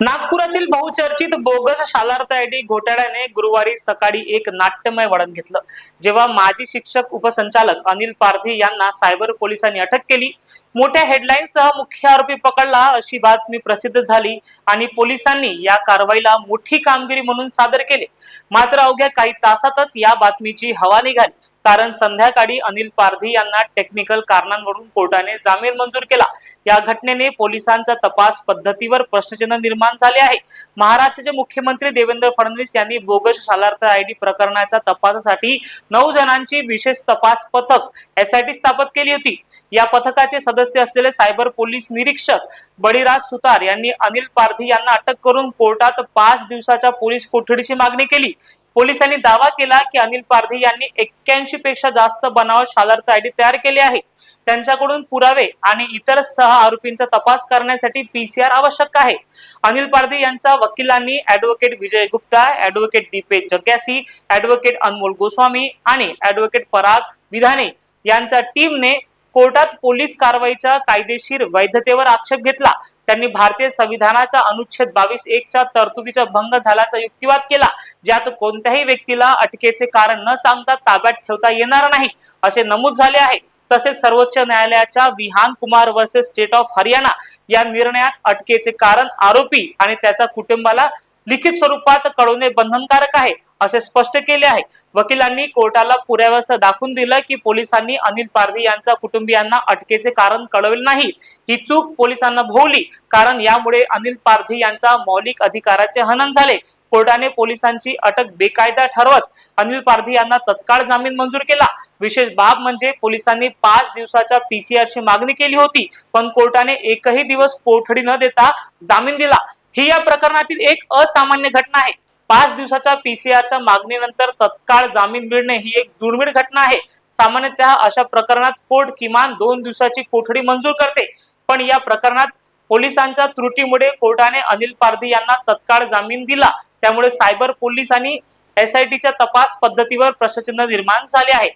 नागपुरातील बहुचर्चित bogus Shalarth ID घोटाळ्याने गुरुवारी सकाळी एक नाट्यमय वळण घेतलं. जेव्हा माजी शिक्षक उपसंचालक अनिल पारधी यांना सायबर पोलिसांनी अटक केली. मोठ्या हेडलाईनसह मुख्य आरोपी पकडला अशी बातमी प्रसिद्ध झाली आणि पोलिसांनी या कारवाईला मोठी कामगिरी म्हणून सादर केले. मात्र अवघ्या काही तासातच या बातमीची हवा निघाली. कारण संध्याकाळी अनिल पारधी यांना टेक्निकल कारणांवरून कोर्टाने जामीन मंजूर केला. या घटनेने पोलिसांच्या तपास पद्धतीवर प्रश्नचिन्ह निर्माण झाले आहे. महाराष्ट्राचे मुख्यमंत्री देवेंद्र फडणवीस यांनी बोगस शालार्थ आयडी प्रकरणाच्या तपासासाठी नऊ जणांची विशेष तपास पथक एसआयटी स्थापित केली होती. या पथकाचे सदस्य असलेले सायबर पोलीस निरीक्षक बळीराज सुतार यांनी अनिल पारधी यांना अटक करून कोर्टात पाच दिवसाच्या पोलीस कोठडीची मागणी केली. पोलिसांनी दावा केला की अनिल पारधी यांनी एक्क्याऐंशी पेक्षा जास्त बनावट शालार्थ आयडी तयार केले आहे. त्यांच्याकडून पुरावे आणि इतर सह आरोपींचा तपास करण्यासाठी पीसीआर आवश्यक आहे. अनिल पारधी यांच्या वकिलांनी ऍडव्होकेट विजय गुप्ता ऍडव्होकेट दीपेश जग्यासी ऍडव्होकेट अनमोल गोस्वामी आणि ऍडव्होकेट पराग विधाने यांच्या टीमने कोर्टात पोलीस कारवाईच्या कायदेशीर वैधतेवर आक्षेप घेतला. त्यांनी भारतीय संविधानाच्या अनुच्छेद बावीस एक च्या तरतुदीचा भंग झाल्याचा युक्तिवाद केला. ज्यात कोणत्याही व्यक्तीला अटकेचे कारण न सांगता ताब्यात ठेवता येणार नाही असे नमूद झाले आहे. तसेच सर्वोच्च न्यायालयाच्या Vihan Kumar versus state of Haryana या निर्णयात अटकेचे कारण आरोपी आणि त्याच्या कुटुंबाला लिखित स्वरूपात कळवणे बंधनकारक आहे असे स्पष्ट केले आहे. वकिलांनी कोर्टाला पुराव्यासह दाखवून दिलं की पोलिसांनी अनिल पारधी यांच्या कुटुंबियांना अटकेचे कारण कळवले नाही. ही चूक पोलिसांना भोवली कारण यामुळे अनिल पारधी यांच्या मौलिक अधिकाराचे हनन झाले. कोर्टाने पोलिसांची अटक बेकायदा ठरवत अनिल पारधी यांना तत्काळ जामीन मंजूर केला. विशेष बाब म्हणजे पोलिसांनी पाच दिवसाच्या पीसीआर ची मागणी केली होती पण कोर्टाने एकही दिवस कोठडी न देता जामीन दिला. ही या प्रकरणातील एक असामान्य घटना आहे. पाच दिवसाच्या पीसीआरच्या मागणीनंतर तत्काळ जामीन मिळणे ही एक दुर्मिळ घटना आहे. सामान्यतः अशा प्रकरणात कोर्ट किमान दोन दिवसाची कोठडी मंजूर करते पण या प्रकरणात पोलिसांच्या त्रुटीमुळे कोर्टाने अनिल पारधी यांना तत्काळ जामीन दिला. त्यामुळे सायबर पोलीस आणि एसआयटीच्या तपास पद्धतीवर प्रश्नचिन्ह निर्माण झाले आहे.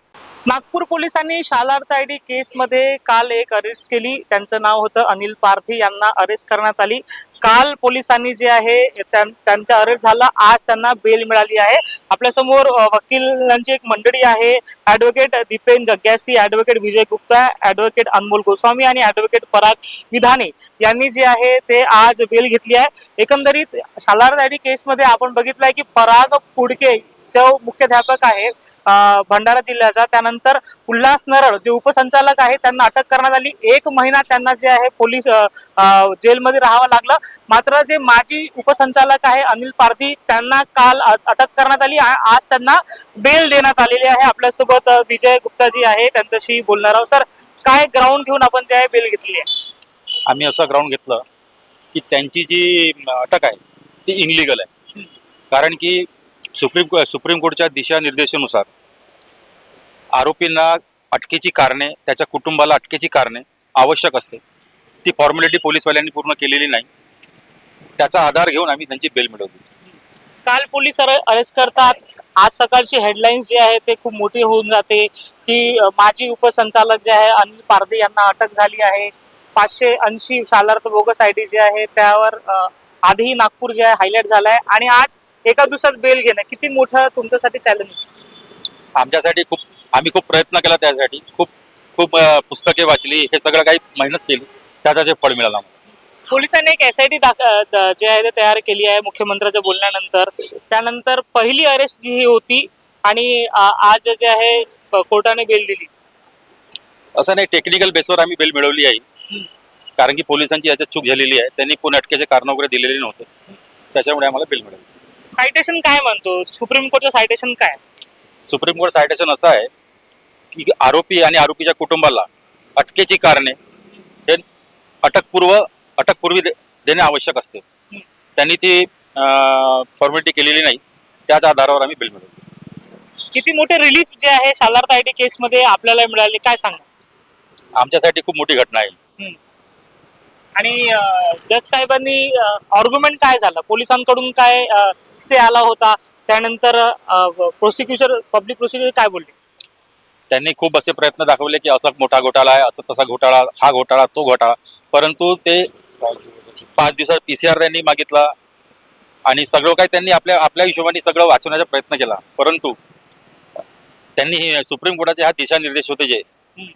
नागपूर पोलिसांनी शालार्थ आयडी केसमध्ये काल एक अरेस्ट केली. त्यांचं नाव होतं अनिल पार्थी यांना अरेस्ट करण्यात आली. काल पोलिसांनी जे आहे त्यां- त्यांचा अरेस्ट झाला. आज त्यांना बेल मिळाली आहे. आपल्यासमोर वकिलांची एक मंडळी आहे. ऍडव्होकेट दीपेन जग्यासी ऍडव्होकेट विजय गुप्ता ऍडव्होकेट अनमोल गोस्वामी आणि ऍडव्होकेट पराग विधाने यांनी जे आहे ते आज बेल घेतली आहे. एकंदरीत शालार्थ आय डी केसमध्ये आपण बघितलंय की पराग पुडके जो मुख्याध्यापक आहे भंडारा जिल्ह्याचा. त्यानंतर उल्हास नरळ जे उपसंचालक आहे त्यांना अटक करण्यात आली. एक महिना त्यांना जे आहे पोलीस जेलमध्ये राहावं लागलं. मात्र जे माजी उपसंचालक आहे अनिल पारधी त्यांना काल अटक करण्यात आली. आज त्यांना बेल देण्यात आलेली आहे. आपल्यासोबत विजय गुप्ता जी आहे. त्यांच्याशी बोलणार आहोत. सर काय ग्राउंड घेऊन आपण जे आहे बेल घेतली आहे? आम्ही असं ग्राउंड घेतलं की त्यांची जी अटक आहे ती इनलिगल आहे. कारण की सुप्रीम सुप्रीम कोर्टच्या दिशानिर्देशानुसार आरोपींना अटकेची कारणे त्याच्या कुटुंबाला अटकेची कारणे आवश्यक असते. ती फॉर्मॅलिटी पोलीसवाल्यांनी पूर्ण केलेली नाही. त्याचा आधार घेऊन आम्ही त्यांची बेल मिळवली. काल पोलीस अरेस्ट करतात. आज सकाळची हेडलाईन्स जी आहे ते खूप मोठी होऊन जाते की माजी उपसंचालक जे आहे अनिल पारदे यांना अटक झाली आहे. पाचशे ऐंशी Shalarth bogus I D J आहे त्यावर आधी आधीही नागपूर जे आहे हायलाईट झालं आहे आणि आज एका दिवसात बेल घेणं किती मोठं तुमच्यासाठी चॅलेंज आमच्यासाठी खूप आम्ही खूप प्रयत्न केला त्यासाठी. खूप खूप पुस्तके वाचली हे सगळं काही मेहनत केली. त्याचं जे फळ मिळालं. पोलिसांनी एक एस आय टी जे आहे ते तयार केली आहे मुख्यमंत्र्यांच्या बोलण्यानंतर. त्यानंतर पहिली अरेस्ट जी ही होती आणि आज जे आहे कोर्टाने बेल दिली. असं नाही टेक्निकल बेसवर आम्ही बेल मिळवली आहे. कारण की पोलिसांची याच्यात चूक झालेली आहे. त्यांनी कोण अटकेचे कारण वगैरे दिलेले नव्हते. त्याच्यामुळे आम्हाला बेल मिळाली. सायटेशन काय म्हणतो? सुप्रीम कोर्टचं सायटेशन काय? सुप्रीम कोर्ट सायटेशन असं आहे की आरोपी आणि आरोपीच्या कुटुंबाला अटकेची कारणे हे अटकपूर्व अटकपूर्वी दे- देणे आवश्यक असते. त्यांनी ती फॉर्मॅलिटी केलेली नाही. त्याच आधारावर आम्ही बेल मिळवली किती मोठे रिलीफ जे आहे सालार्थ आयटी केस मध्ये आपल्याला मिळाले काय सांगा आमच्यासाठी खूप मोठी घटना आहे. आणि जज साहेबांनी आर्ग्युमेंट काय झालं पोलिसांकडून काय से आला होता त्यानंतर प्रोसिक्युशन पब्लिक प्रोसिक्युशन काय बोलले त्यांनी खूप असे प्रयत्न दाखवले की असा मोठा घोटाळा आहे असं तसा घोटाळा हा घोटाळा तो घोटाळा परंतु ते पाच दिवसात पीसीआर त्यांनी मागितला आणि सगळं काही त्यांनी आपल्या आपल्या हिशोबाने सगळं वाचवण्याचा प्रयत्न केला परंतु त्यांनी सुप्रीम कोर्टाचे हा दिशानिर्देश होते जे.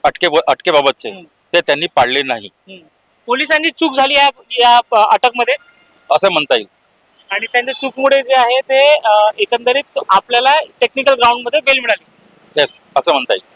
अटके अटकेबाबतचे. ते त्यांनी पाळले नाही. पोलिसांची चूक झाली या या अटकमध्ये? असं म्हणता येईल. आणि त्यांच्या चूकमुळे जे आहे ते अ, एकंदरीत आपल्याला टेक्निकल ग्राउंडमध्ये बेल मिळाली. येस असं म्हणता येईल.